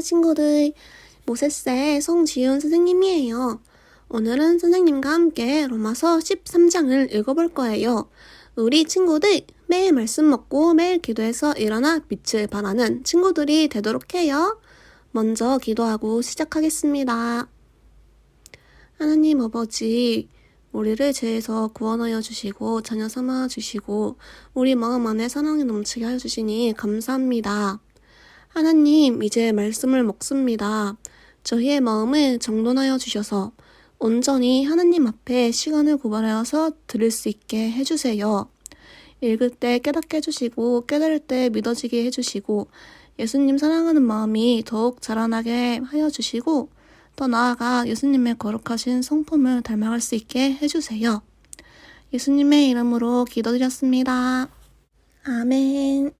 마키즈 친구들. 모세스의 송지윤 선생님이에요. 오늘은 선생님과 함께 로마서 13장을 읽어볼 거예요. 우리 친구들 매일 말씀 먹고 매일 기도해서 일어나 빛을 발하는 친구들이 되도록 해요. 먼저 기도하고 시작하겠습니다. 하나님 아버지, 우리를 죄에서 구원하여 주시고 자녀 삼아 주시고 우리 마음 안에 사랑이 넘치게 하여 주시니 감사합니다. 하나님, 이제 말씀을 먹습니다. 저희의 마음을 정돈하여 주셔서 온전히 하나님 앞에 시간을 고발하여서 들을 수 있게 해주세요. 읽을 때 깨닫게 해주시고 깨달을 때 믿어지게 해주시고 예수님 사랑하는 마음이 더욱 자라나게 하여 주시고 더 나아가 예수님의 거룩하신 성품을 닮아갈 수 있게 해주세요. 예수님의 이름으로 기도드렸습니다. 아멘.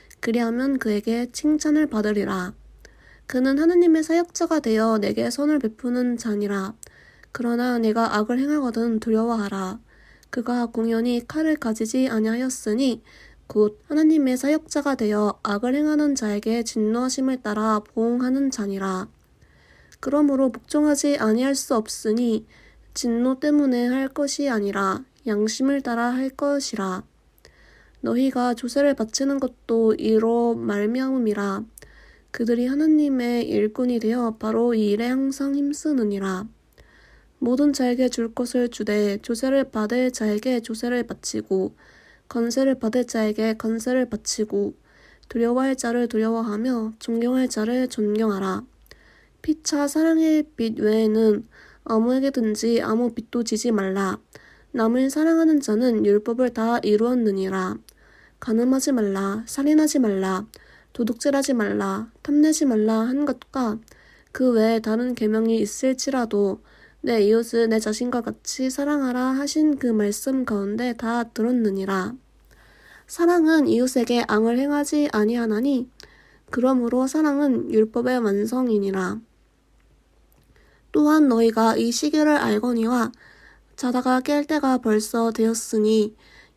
그리하면 그에게 칭찬을 받으리라. 그는 하느님의 사역자가 되어 내게 선을 베푸는 자니라. 그러나 내가 악을 행하거든 두려워하라. 그가 공연히 칼을 가지지 아니하였으니 곧 하나님의 사역자가 되어 악을 행하는 자에게 진노하심을 따라 보응하는 자니라. 그러므로 복종하지 아니할 수 없으니 진노 때문에 할 것이 아니라 양심을 따라 할 것이라. 너희가 조세를 바치는 것도 이로 말미암음이라. 그들이 하나님의 일꾼이 되어 바로 이 일에 항상 힘쓰느니라. 모든 자에게 줄 것을 주되 조세를 받을 자에게 조세를 바치고 건세를 받을 자에게 건세를 바치고 두려워할 자를 두려워하며 존경할 자를 존경하라. 피차 사랑의 빛 외에는 아무에게든지 아무 빛도 지지 말라. 남을 사랑하는 자는 율법을 다 이루었느니라. 간음하지 말라, 살인하지 말라, 도둑질하지 말라, 탐내지 말라 한 것과 그 외에 다른 계명이 있을지라도 내 이웃을 내 자신과 같이 사랑하라 하신 그 말씀 가운데 다 들었느니라. 사랑은 이웃에게 앙을 행하지 아니하나니 그러므로 사랑은 율법의 완성이니라. 또한 너희가 이 시기를 알거니와 자다가 깰 때가 벌써 되었으니